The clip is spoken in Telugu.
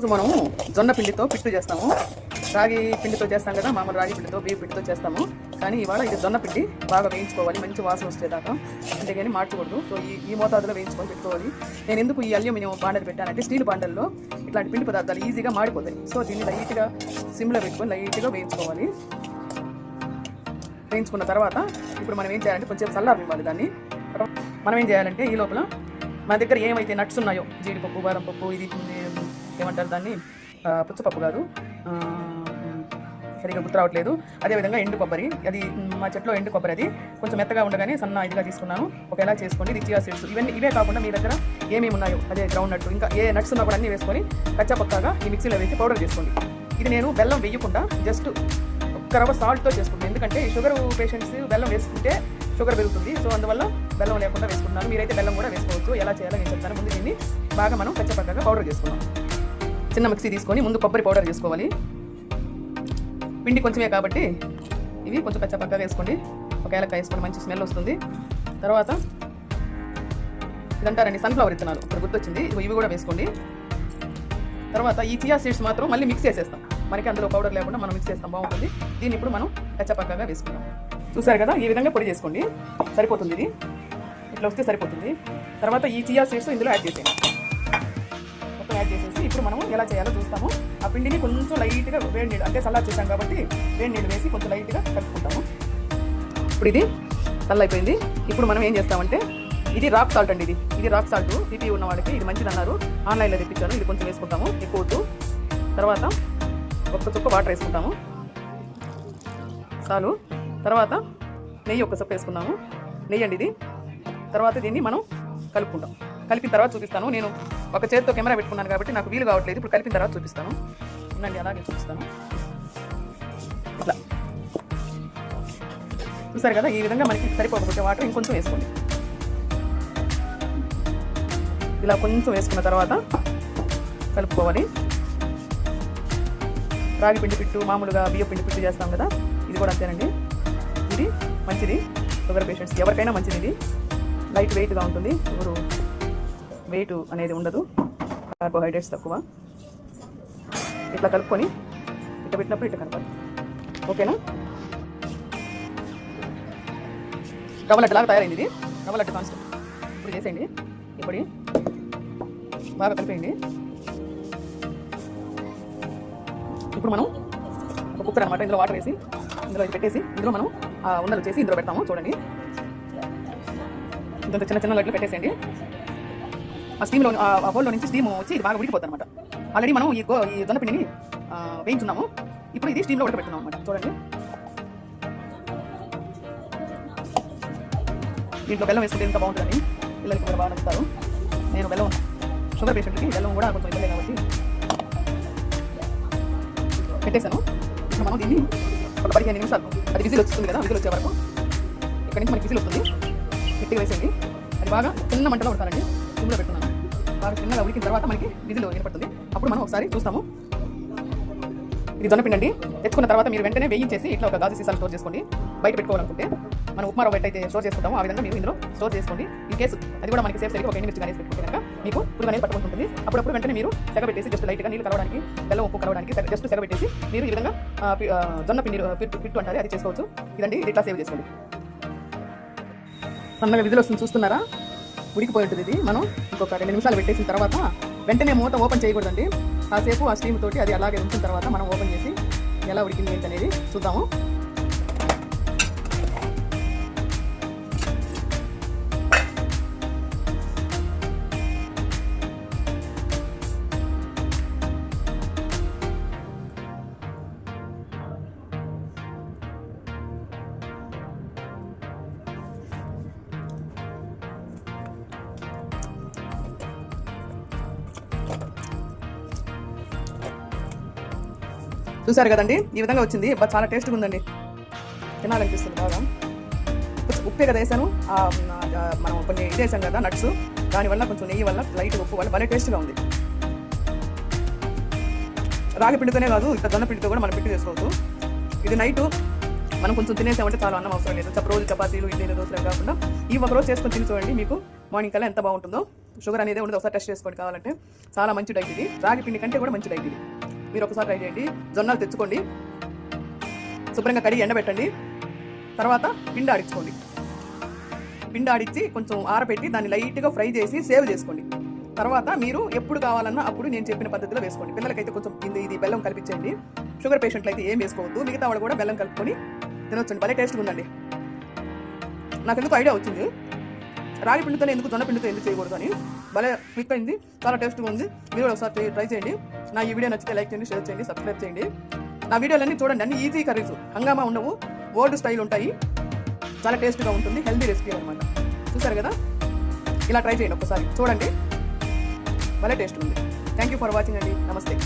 రోజు మనం జొన్న పిండితో పిట్టు చేస్తాము. రాగి పిండితో చేస్తాం కదా మామూలు రాగి పిండితో బియ్య పిండితో చేస్తాము. కానీ ఇవాళ ఇది జొన్న పిండి బాగా వేయించుకోవాలి మంచి వాసన వచ్చేదాకా. అంతేగాని మార్చకూడదు. సో ఈ ఈ మోతాదులో వేయించుకొని పెట్టుకోవాలి. నేను ఎందుకు ఈ అల్యూమినియం బాండలు పెట్టానంటే స్టీల్ బాండల్లో ఇట్లాంటి పిండి పదార్థాలు ఈజీగా మాడిపోతాయి. సో దీన్ని లైట్గా సిమ్లో పెట్టుకొని లైట్గా వేయించుకోవాలి. వేయించుకున్న తర్వాత ఇప్పుడు మనం ఏం చేయాలంటే కొంచెం చల్లారు ఇవ్వాలి దాన్ని. మనం ఏం చేయాలంటే ఈ లోపల మన దగ్గర ఏమైతే నట్స్ ఉన్నాయో జీడిపప్పు బాదం పప్పు ఇది ఏమంటారు దాన్ని? పుచ్చపప్పు కాదు. సరిగా గుర్తు రావట్లేదు. అదేవిధంగా ఎండు కొబ్బరి. అది మా చెట్లో ఎండు కొబ్బరి అది. కొంచెం మెత్తగా ఉండగానే సన్న ఇదిగా తీసుకున్నాను. ఒకేలా చేసుకోండి ఇది చియా సీడ్స్ ఇవన్నీ ఇవే కాకుండా మీ దగ్గర ఏమేమి ఉన్నాయో అదే గ్రౌండ్ నట్టు ఇంకా ఏ నట్స్ ఉన్నా కూడా అన్నీ వేసుకొని కచ్చాపక్కాగా ఈ మిక్సీలో వేసి పౌడర్ చేసుకోండి. ఇది నేను బెల్లం వేయకుండా జస్ట్ ఒక్క రవ్వ సాల్ట్తో చేసుకుంటాను ఎందుకంటే షుగర్ పేషెంట్స్ బెల్లం వేసుకుంటే షుగర్ పెరుగుతుంది. సో అందువల్ల బెల్లం లేకుండా వేసుకుంటున్నాను. మీరైతే బెల్లం కూడా వేసుకోవచ్చు. ఎలా చేయాలో నేను చెప్తాను. ముందు దీన్ని బాగా మనం కచ్చపక్కగా పౌడర్ చేసుకున్నాం చిన్న మిక్సీ తీసుకొని ముందు కొబ్బరి పౌడర్ చేసుకోవాలి. పిండి కొంచెమే కాబట్టి ఇవి కొంచెం పచ్చపక్కగా వేసుకోండి. ఒక ఏలకాయ వేసుకొని మంచి స్మెల్ వస్తుంది. తర్వాత ఇదంటారండి సన్ఫ్లవర్ ఇత్తనాలు ఇప్పుడు గుర్తొచ్చింది. ఇవి కూడా వేసుకోండి. తర్వాత ఈ చియా సీడ్స్ మాత్రం మళ్ళీ మిక్స్ చేసేస్తాం. మనకి అందులో పౌడర్ లేకుండా మనం మిక్స్ చేస్తాం. బాగుంటుంది. దీన్ని ఇప్పుడు మనం కచ్చపక్కగా వేసుకుందాం. చూసారు కదా? ఈ విధంగా పొడి చేసుకోండి. సరిపోతుంది ఇది. ఇట్లా వస్తే సరిపోతుంది. తర్వాత ఈ చియా సీడ్స్ ఇందులో యాడ్ చేసేయండి. యాడ్ చేసేసి ఇప్పుడు మనం ఎలా చేయాలో చూస్తాము. ఆ పిండిని కొంచెం లైట్గా వేడి నీళ్ళు అంటే సల్లా చేసాం కాబట్టి వేడి నీళ్ళు వేసి కొంచెం లైట్గా కలుపుకుంటాము. ఇప్పుడు ఇది చల్లైపోయింది. అయిపోయింది ఇప్పుడు మనం ఏం చేస్తామంటే ఇది రాక్ సాల్ట్ అండి ఇది. ఇది రాక్ సాల్ట్ బీపీ ఉన్న వాళ్ళకి ఇది మంచిది అన్నారు. ఆన్లైన్లో తెప్పించాను. ఇది కొంచెం వేసుకుంటాము. ఎక్కువ తర్వాత ఒక్క చుక్క వాటర్ వేసుకుంటాము. చాలు. తర్వాత నెయ్యి ఒక్క చుక్క వేసుకున్నాము. నెయ్యి అండి ఇది. తర్వాత దీన్ని మనం కలుపుకుంటాం. కలిపిన తర్వాత చూపిస్తాను. నేను ఒక చేతితో కెమెరా పెట్టుకున్నాను కాబట్టి నాకు వీలు కావట్లేదు. ఇప్పుడు కలిపిన తర్వాత చూపిస్తాను. ఉండండి అలాగే చూపిస్తాను. ఇట్లా. చూసారు కదా ఈ విధంగా మనకి సరిపోకపోతే వాటర్ ఇంకొంచెం వేసుకోండి. ఇలా కొంచెం వేసుకున్న తర్వాత కలుపుకోవాలి. రాగి పిండి పిట్టు మామూలుగా బియ్య పిండి పిట్టు చేస్తాం కదా ఇది కూడా అంతేనండి. ఇది మంచిది. షుగర్ పేషెంట్స్ ఎవరికైనా మంచిది ఇది. లైట్ వెయిట్గా ఉంటుంది. ఎవరు వెయిట్ అనేది ఉండదు. కార్బోహైడ్రేట్స్ తక్కువ. ఇట్లా కలుపుకొని ఇట్లా పెట్టినప్పుడు ఇట్లా కలపాలి. ఓకేనా? రవ్వలట్టు లాగా తయారైంది ఇది. రవ్వలట్టు కాన్స్టెంట్ ఇప్పుడు చేసేయండి. ఇప్పుడు బాగా కలిపేయండి. ఇప్పుడు మనం ఒక కుక్కర్ అనమాట ఇందులో వాటర్ వేసి ఇందులో ఇది పెట్టేసి ఇందులో మనం ఆ ఉండలు చేసి ఇందులో పెడతాము. చూడండి. ఇంత చిన్న చిన్న లడ్లు పెట్టేసేయండి. ఆ స్టీమ్లో ఆ హోల్లో నుంచి స్టీమ్ వచ్చి ఇది బాగా ఉడికిపోతుంది అనమాట ఆల్రెడీ మనం ఈ గో ఈ జొన్నపిండిని వేయించున్నాము. ఇప్పుడు ఇది స్టీమ్లో ఉడకబెట్టున్నాం అనమాట చూడండి. దీంట్లో బెల్లం వేసుకుంటే ఎంత బాగుంటుందని పిల్లలకి కూడా బాగా నచ్చుతారు. నేను బెల్లం షుగర్ పేషెంట్కి బెల్లం కూడా కొంచెం ఇబ్బంది కాబట్టి పెట్టేశాను. ఇప్పుడు మనం దీన్ని ఒక పదిహేను నిమిషాలు అది విజిల్ వస్తుంది కదా విజిల్ వచ్చే వరకు ఇక్కడ నుంచి మనకి విజిల్ వస్తుంది. గట్టిగా వేసేయండి. అది బాగా చిన్న మంటలో ఉడతానండి సిమ్లో పెట్టున్నాను బాగా చిన్నగా ఉడికిన తర్వాత మనకి విజిల్ ఏర్పడుతుంది. అప్పుడు మనం ఒకసారి చూస్తాము. ఇది జొన్నపిండి అండి తెచ్చుకున్న తర్వాత మీరు వెంటనే వేయించేసి ఇట్లా ఒక గాజు సీసాలు స్టోర్ చేసుకోండి. బయట పెట్టుకోవాలనుకుంటే మనం ఉప్మా రవ్వ అయితే స్టోర్ చేసుకుంటాము. ఆ విధంగా మీరు ఇందులో స్టోర్ చేసుకోండి. ఈ కేసు అది కూడా మనకి సేఫ్ సైడ్ ఒక ఎండు కానీ పెట్టుకుంటే కనుక మీకు పురుగు అనేది పట్టుకుంటుంది అప్పుడప్పుడు వెంటనే మీరు సెగబెట్టేసి జస్ట్ లైట్గా నీళ్ళు కలవడానికి బెల్లం ఉప్పు కలవడానికి జస్ట్ సెగబెట్టేసి మీరు ఈ విధంగా జొన్న పిండి పిట్టు పిట్టు అంటారు అది చేసుకోవచ్చు. ఇదండి ఇది ఇట్లా సేవ్ చేసుకోండి. సన్నగా విధులు వస్తుంది చూస్తున్నారా? ఉడికిపోయి ఉంటుంది ఇది. మనం ఇంకొక రెండు నిమిషాలు పెట్టేసిన తర్వాత వెంటనే మూత ఓపెన్ చేయకూడదండి. కాసేపు ఆ స్టీమ్ తోటి అది అలాగే ఉంచిన తర్వాత మనం ఓపెన్ చేసి ఎలా ఉడికింది ఏంటనేది అనేది చూద్దాము. చూసారు కదండి? ఈ విధంగా వచ్చింది. చాలా టేస్ట్గా ఉందండి. తినాలనిపిస్తుంది బాగా. ఉప్పే కదా వేసాను. మనం కొన్ని ఇది వేసాం కదా నట్స్. దానివల్ల కొంచెం నెయ్యి వల్ల లైట్ ఉప్పు వల్ల భలే టేస్ట్గా ఉంది. రాగి పిండితోనే కాదు ఇట్లా జొన్న పిండితో కూడా మనం పిండి చేసుకోవచ్చు. ఇది నైట్ మనం కొంచెం తినేసామంటే చాలా అన్నం అవసరం లేదు. చప్ప రోజు చపాతీలు ఇడ్లీలు దోశలు కాకుండా ఈ ఒక రోజు చేసుకొని తిని చూడండి మీకు మార్నింగ్ కల్లా ఎంత బాగుంటుందో. షుగర్ అనేది ఉండదు. ఒకసారి టెస్ట్ చేసుకోండి కావాలంటే. చాలా మంచి డైట్ ఇది. రాగి పిండి కంటే కూడా మంచి డైట్ ఇది. మీరు ఒకసారి ట్రై చేయండి. జొన్నలు తెచ్చుకోండి. శుభ్రంగా కడిగి ఎండబెట్టండి. తర్వాత పిండి ఆడించుకోండి. పిండి ఆడించి కొంచెం ఆరబెట్టి దాన్ని లైట్గా ఫ్రై చేసి సేవ్ చేసుకోండి. తర్వాత మీరు ఎప్పుడు కావాలన్నా అప్పుడు నేను చెప్పిన పద్ధతిలో వేసుకోండి. పిల్లలకైతే కొంచెం ఇది ఇది బెల్లం కలిపించండి షుగర్ పేషెంట్లు అయితే ఏం వేసుకోవద్దు. మిగతా వాళ్ళు కూడా బెల్లం కలుపుకొని తినొచ్చండి. భలే టేస్ట్గా ఉందండి. నాకు ఎందుకు ఐడియా వచ్చింది. రాగి పిండితోనే ఎందుకు జొన్న పిండితో ఎందుకు చేయకూడదు అని భలే క్విక్ అయింది. చాలా టేస్ట్గా ఉంది. మీరు కూడా ఒకసారి ట్రై- ట్రై చేయండి. నా ఈ వీడియో నచ్చితే లైక్ చేయండి షేర్ చేయండి సబ్స్క్రైబ్ చేయండి. నా వీడియోలన్నీ చూడండి. అన్ని ఈజీ కర్రీస్ హంగామా ఉండవు. ఓల్డ్ స్టైల్ ఉంటాయి. చాలా టేస్ట్గా ఉంటుంది. హెల్దీ రెసిపీ అనమాట చూసారు కదా? ఇలా ట్రై చేయండి ఒకసారి. చూడండి. భలే టేస్ట్ ఉంది. థ్యాంక్ యూ ఫర్ వాచింగ్ అండి. నమస్తే